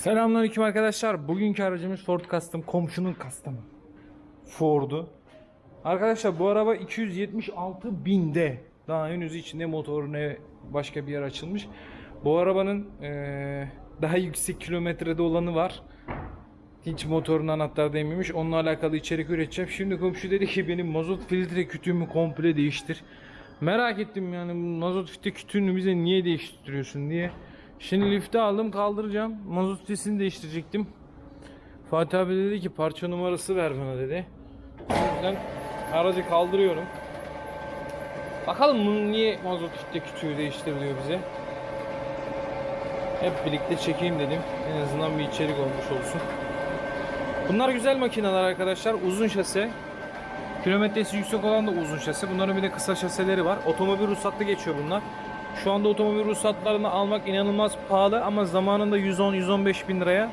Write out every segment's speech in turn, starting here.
Selamünaleyküm arkadaşlar. Bugünkü aracımız Ford Custom. Komşunun Custom'ı. Ford'u. Arkadaşlar bu araba 276 binde. Daha henüz içinde motor ne başka bir yer açılmış. Bu arabanın eee, daha yüksek kilometrede olanı var. Hiç motorun anahtarı değmemiş. Onunla alakalı içerik üreteceğim. Şimdi komşu dedi ki benim mazot filtre kütüğümü komple değiştir. Merak ettim yani mazot filtre kütüğünü bize niye değiştiriyorsun diye. Şimdi lifte aldım kaldıracağım. Mazot filtresini değiştirecektim. Fatih abi dedi ki parça numarası ver bana dedi. O yüzden aracı kaldırıyorum. Bakalım niye mazot filtre kütüğü değiştiriliyor bize. Hep birlikte çekeyim dedim. En azından bir içerik olmuş olsun. Bunlar güzel makineler arkadaşlar. Uzun şase. Kilometresi yüksek olan da uzun şase. Bunların bir de kısa şaseleri var. Otomobil ruhsatlı geçiyor bunlar. Şu anda otomobil ruhsatlarını almak inanılmaz pahalı ama zamanında 110-115 bin liraya.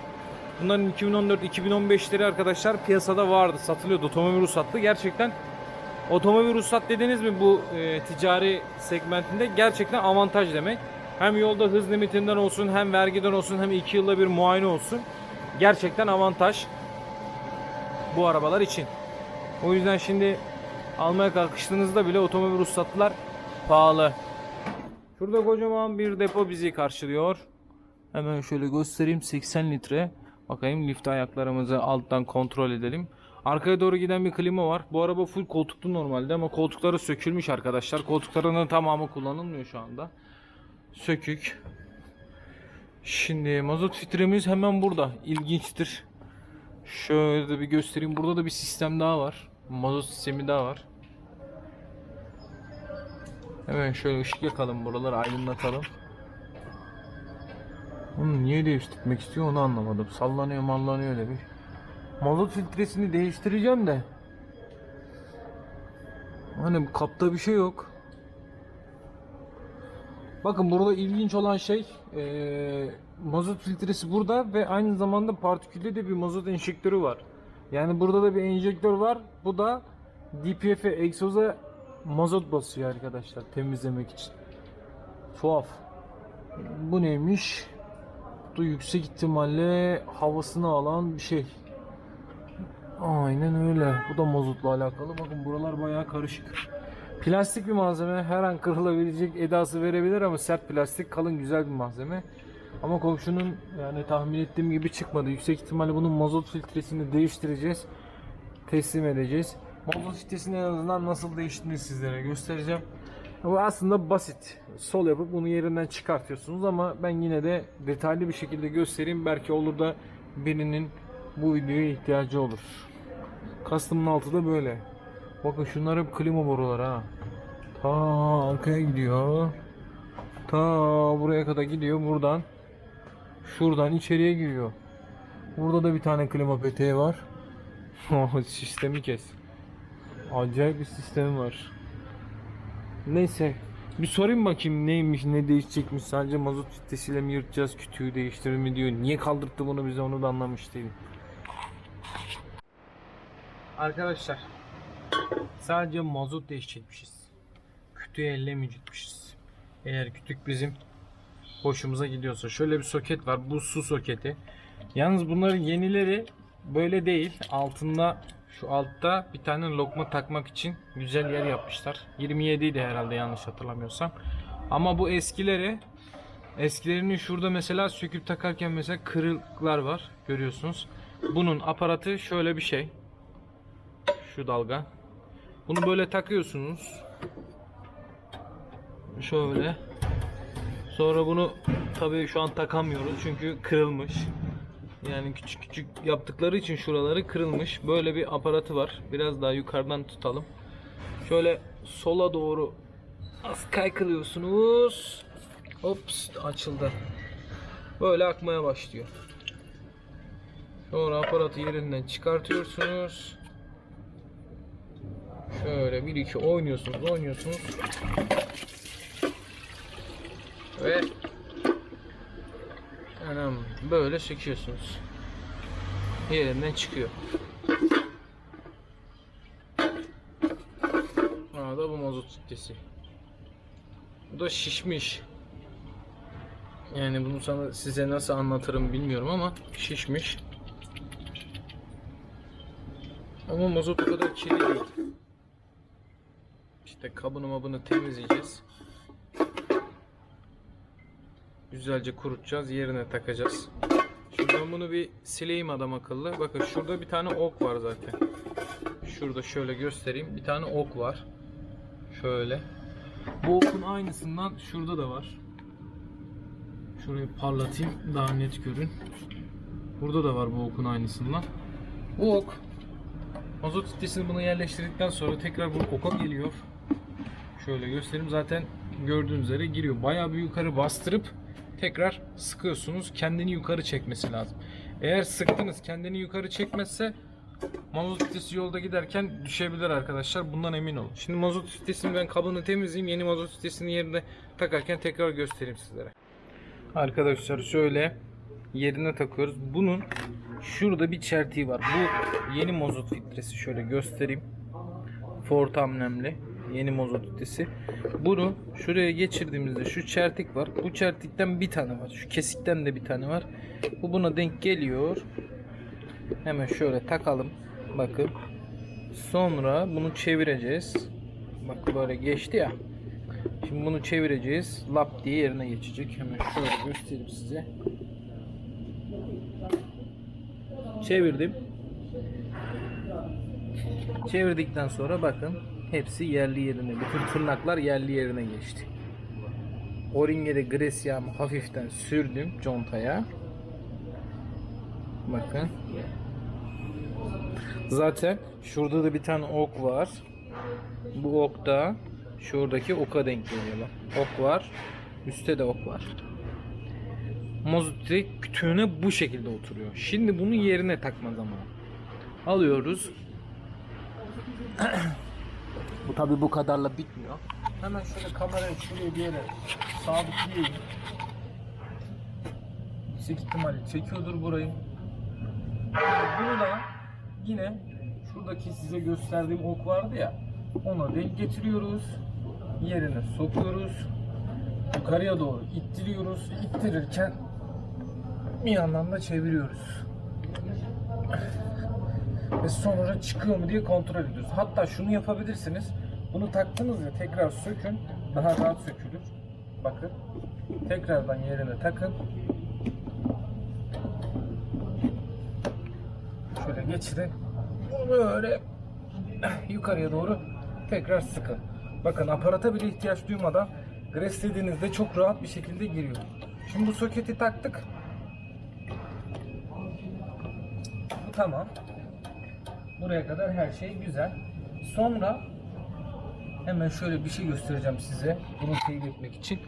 Bunların 2014-2015'leri arkadaşlar piyasada vardı. Satılıyordu otomobil ruhsatlı. Gerçekten otomobil ruhsat dediniz mi bu e, ticari segmentinde gerçekten avantaj demek. Hem yolda hız limitinden olsun hem vergiden olsun hem 2 yılda bir muayene olsun. Gerçekten avantaj bu arabalar için. O yüzden şimdi almaya kalkıştığınızda bile otomobil ruhsatlar pahalı. Şurada kocaman bir depo bizi karşılıyor. Hemen şöyle göstereyim 80 litre. Bakayım lift ayaklarımızı alttan kontrol edelim. Arkaya doğru giden bir klima var. Bu araba full koltuklu normalde ama koltukları sökülmüş arkadaşlar. Koltuklarının tamamı kullanılmıyor şu anda. Sökük. Şimdi mazot filtremiz hemen burada. İlginçtir. Şöyle de bir göstereyim. Burada da bir sistem daha var. Mazot sistemi daha var. Hemen şöyle ışık yakalım buraları aydınlatalım. Onu niye değiştirmek istiyor onu anlamadım. Sallanıyor mallanıyor öyle bir. Mazot filtresini değiştireceğim de. Hani kapta bir şey yok. Bakın burada ilginç olan şey eee, mazot filtresi burada ve aynı zamanda partikülde de bir mazot enjektörü var. Yani burada da bir enjektör var. Bu da DPF'e egzoza mazot basıyor arkadaşlar temizlemek için. Tuhaf. Bu neymiş? Bu yüksek ihtimalle havasını alan bir şey. Aynen öyle. Bu da mazotla alakalı. Bakın buralar bayağı karışık. Plastik bir malzeme. Her an kırılabilecek edası verebilir ama sert plastik. Kalın güzel bir malzeme. Ama komşunun yani tahmin ettiğim gibi çıkmadı. Yüksek ihtimalle bunun mazot filtresini değiştireceğiz. Teslim edeceğiz. Mazot filtresini en azından nasıl değiştiğini sizlere göstereceğim. Bu aslında basit. Sol yapıp bunu yerinden çıkartıyorsunuz ama ben yine de detaylı bir şekilde göstereyim. Belki olur da birinin bu videoya ihtiyacı olur. Custom'ın altı da böyle. Bakın şunlar hep klima boruları ha. Ta arkaya gidiyor. Ta buraya kadar gidiyor buradan. Şuradan içeriye giriyor. Burada da bir tane klima peteği var. Sistemi kes. Acayip bir sistemi var. Neyse. Bir sorayım bakayım neymiş ne değişecekmiş sadece mazot filtresiyle mi yırtacağız kütüğü değiştirir mi diyor. Niye kaldırttı bunu bize onu da anlamış değilim. Arkadaşlar sadece mazot değişecekmişiz. Kütüğü ellemeyecekmişiz. Eğer kütük bizim hoşumuza gidiyorsa. Şöyle bir soket var. Bu su soketi. Yalnız bunların yenileri böyle değil. Altında şu altta bir tane lokma takmak için güzel yer yapmışlar. 27 idi herhalde yanlış hatırlamıyorsam. Ama bu eskileri eskilerini şurada mesela söküp takarken mesela kırıklar var görüyorsunuz. Bunun aparatı şöyle bir şey. Şu dalga. Bunu böyle takıyorsunuz. Şöyle. Sonra bunu tabii şu an takamıyoruz çünkü kırılmış. Yani küçük küçük yaptıkları için şuraları kırılmış. Böyle bir aparatı var. Biraz daha yukarıdan tutalım. Şöyle sola doğru az kaykılıyorsunuz. Ops açıldı. Böyle akmaya başlıyor. Sonra aparatı yerinden çıkartıyorsunuz. Şöyle bir iki oynuyorsunuz, oynuyorsunuz. Ve Anam böyle çekiyorsunuz. Yerinden çıkıyor. Aa da bu mazot filtresi. Bu da şişmiş. Yani bunu sana size nasıl anlatırım bilmiyorum ama şişmiş. Ama mazot o kadar kirli değil. İşte kabını mabını temizleyeceğiz. Güzelce kurutacağız. Yerine takacağız. Şimdi ben bunu bir sileyim adam akıllı. Bakın şurada bir tane ok var zaten. Şurada şöyle göstereyim. Bir tane ok var. Şöyle. Bu okun aynısından şurada da var. Şurayı parlatayım daha net görün. Burada da var bu okun aynısından. Bu ok mazot sitesini bunu yerleştirdikten sonra tekrar bu oka geliyor. Şöyle göstereyim zaten gördüğünüz üzere giriyor. Bayağı bir yukarı bastırıp tekrar sıkıyorsunuz. Kendini yukarı çekmesi lazım. Eğer sıktınız kendini yukarı çekmezse mazot sitesi yolda giderken düşebilir arkadaşlar. Bundan emin olun. Şimdi mazot sitesini ben kabını temizleyeyim. Yeni mazot sitesini yerine takarken tekrar göstereyim sizlere. Arkadaşlar şöyle yerine takıyoruz. Bunun şurada bir çertiği var. Bu yeni mazot filtresi şöyle göstereyim. Ford amblemli yeni mazot filtresi. Bunu şuraya geçirdiğimizde şu çertik var. Bu çertikten bir tane var. Şu kesikten de bir tane var. Bu buna denk geliyor. Hemen şöyle takalım. Bakın. Sonra bunu çevireceğiz. Bak böyle geçti ya. Şimdi bunu çevireceğiz. Lap diye yerine geçecek. Hemen şöyle göstereyim size. Çevirdim. Çevirdikten sonra bakın hepsi yerli yerine. Bütün tırnaklar yerli yerine geçti. O-ringe de gres yağımı hafiften sürdüm contaya. Bakın. Zaten şurada da bir tane ok var. Bu ok da şuradaki oka denk geliyor. Ok var. Üstte de ok var. Mazot direkt kütüğüne bu şekilde oturuyor. Şimdi bunu yerine takma zamanı. Alıyoruz. bu tabi bu kadarla bitmiyor. Hemen şöyle kamerayı şuraya bir yere sabitleyeyim. Yüksek ihtimalle çekiyordur burayı. Bunu da yine şuradaki size gösterdiğim ok vardı ya ona denk getiriyoruz. Yerine sokuyoruz. Yukarıya doğru ittiriyoruz. İttirirken bir yandan da çeviriyoruz. Ve sonra çıkıyor mu diye kontrol ediyoruz. Hatta şunu yapabilirsiniz. Bunu taktınız ya tekrar sökün. Daha rahat sökülür. Bakın. Tekrardan yerine takın. Şöyle geçirin. Böyle yukarıya doğru tekrar sıkın. Bakın aparata bile ihtiyaç duymadan gres çok rahat bir şekilde giriyor. Şimdi bu soketi taktık. Bu tamam. Buraya kadar her şey güzel. Sonra hemen şöyle bir şey göstereceğim size. Bunu teyit etmek için.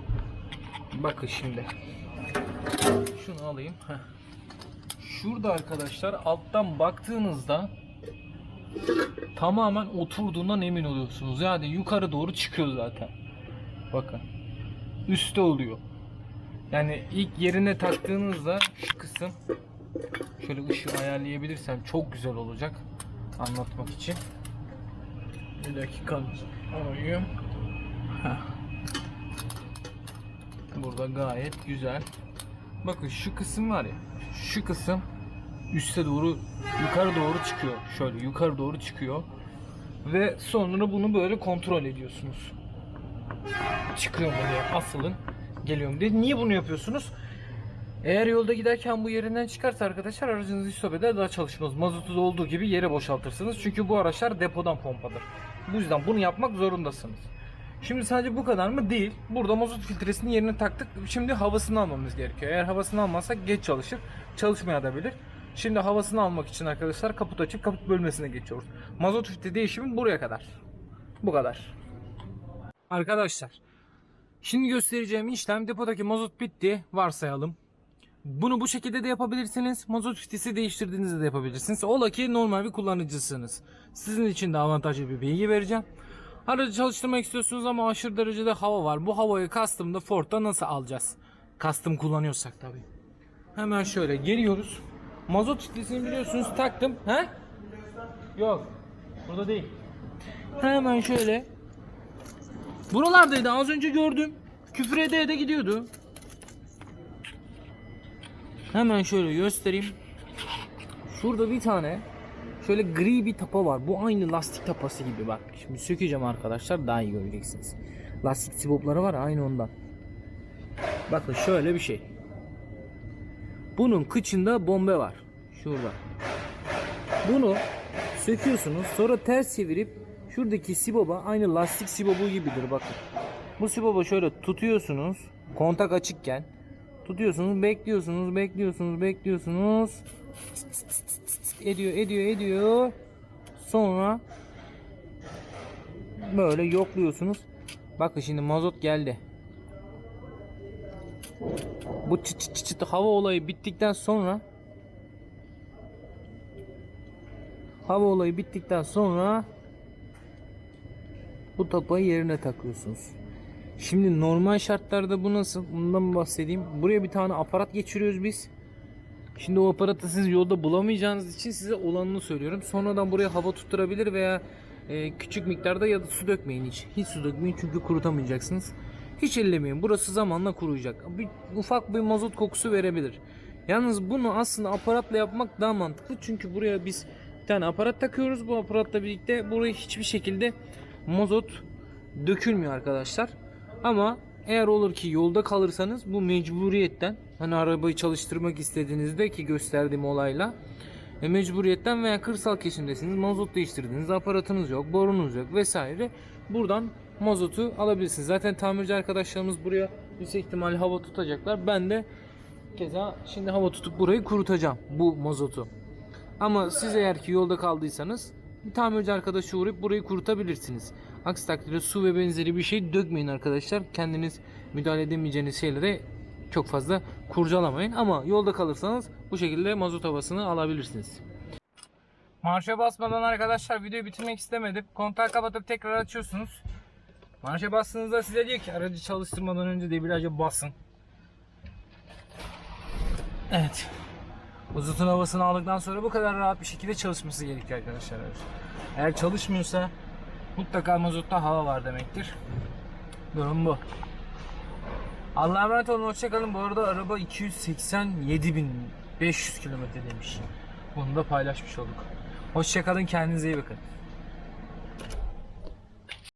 Bakın şimdi. Şunu alayım. Şurada arkadaşlar alttan baktığınızda tamamen oturduğundan emin oluyorsunuz. Yani yukarı doğru çıkıyor zaten. Bakın. Üste oluyor. Yani ilk yerine taktığınızda şu kısım şöyle ışığı ayarlayabilirsem çok güzel olacak anlatmak için. Bir dakika alayım. Burada gayet güzel. Bakın şu kısım var ya. Şu kısım üste doğru yukarı doğru çıkıyor. Şöyle yukarı doğru çıkıyor. Ve sonra bunu böyle kontrol ediyorsunuz. Çıkıyor mu diye asılın. Geliyor mu diye. Niye bunu yapıyorsunuz? Eğer yolda giderken bu yerinden çıkarsa arkadaşlar aracınız stop eder daha çalışmaz. Mazotu olduğu gibi yere boşaltırsınız. Çünkü bu araçlar depodan pompadır. Bu yüzden bunu yapmak zorundasınız. Şimdi sadece bu kadar mı? Değil. Burada mazot filtresini yerine taktık. Şimdi havasını almamız gerekiyor. Eğer havasını almazsak geç çalışır. Çalışmaya da bilir. Şimdi havasını almak için arkadaşlar kaput açıp kaput bölmesine geçiyoruz. Mazot filtre değişimi buraya kadar. Bu kadar. Arkadaşlar. Şimdi göstereceğim işlem depodaki mazot bitti. Varsayalım. Bunu bu şekilde de yapabilirsiniz. Mazot filtresi değiştirdiğinizde de yapabilirsiniz. Ola ki normal bir kullanıcısınız. Sizin için de avantajlı bir bilgi vereceğim. Aracı çalıştırmak istiyorsunuz ama aşırı derecede hava var. Bu havayı custom'da Ford'da nasıl alacağız? Custom kullanıyorsak tabii. Hemen şöyle geliyoruz. Mazot filtresini biliyorsunuz taktım. He? Yok. Burada değil. Hemen şöyle. Buralardaydı az önce gördüm. Küfür ede ede gidiyordu. Hemen şöyle göstereyim. Şurada bir tane şöyle gri bir tapa var. Bu aynı lastik tapası gibi bak. Şimdi sökeceğim arkadaşlar daha iyi göreceksiniz. Lastik sibopları var aynı ondan. Bakın şöyle bir şey. Bunun kıçında bombe var. Şurada. Bunu söküyorsunuz. Sonra ters çevirip şuradaki siboba aynı lastik sibobu gibidir bakın. Bu siboba şöyle tutuyorsunuz. Kontak açıkken tutuyorsunuz, bekliyorsunuz, bekliyorsunuz, bekliyorsunuz. Ediyor, ediyor, ediyor. Sonra böyle yokluyorsunuz. Bakın şimdi mazot geldi. Bu çıt çıt çıt hava olayı bittikten sonra hava olayı bittikten sonra bu tapayı yerine takıyorsunuz. Şimdi normal şartlarda bu nasıl? Bundan bahsedeyim. Buraya bir tane aparat geçiriyoruz biz. Şimdi o aparatı siz yolda bulamayacağınız için size olanını söylüyorum. Sonradan buraya hava tutturabilir veya e, küçük miktarda ya da su dökmeyin hiç. Hiç su dökmeyin çünkü kurutamayacaksınız. Hiç ellemeyin. Burası zamanla kuruyacak. Bir, ufak bir mazot kokusu verebilir. Yalnız bunu aslında aparatla yapmak daha mantıklı. Çünkü buraya biz bir tane aparat takıyoruz. Bu aparatla birlikte buraya hiçbir şekilde mazot dökülmüyor arkadaşlar. Ama eğer olur ki yolda kalırsanız bu mecburiyetten hani arabayı çalıştırmak istediğinizde ki gösterdiğim olayla e, mecburiyetten veya kırsal kesimdesiniz mazot değiştirdiniz aparatınız yok borunuz yok vesaire buradan mazotu alabilirsiniz. Zaten tamirci arkadaşlarımız buraya yüksek ihtimalle hava tutacaklar. Ben de keza şimdi hava tutup burayı kurutacağım bu mazotu. Ama siz eğer ki yolda kaldıysanız bir tamirci arkadaşı uğrayıp burayı kurutabilirsiniz. Aksi takdirde su ve benzeri bir şey dökmeyin arkadaşlar. Kendiniz müdahale edemeyeceğiniz şeylere çok fazla kurcalamayın. Ama yolda kalırsanız bu şekilde mazot havasını alabilirsiniz. Marşa basmadan arkadaşlar videoyu bitirmek istemedim. Kontağı kapatıp tekrar açıyorsunuz. Marşa bastığınızda size diyor ki aracı çalıştırmadan önce debriyaja basın. Evet. Uzutun havasını aldıktan sonra bu kadar rahat bir şekilde çalışması gerekiyor arkadaşlar. Eğer çalışmıyorsa mutlaka mazotta hava var demektir. Durum bu. Allah'a emanet olun hoşçakalın. Bu arada araba 287.500 kilometre demiş. Bunu da paylaşmış olduk. Hoşçakalın kendinize iyi bakın.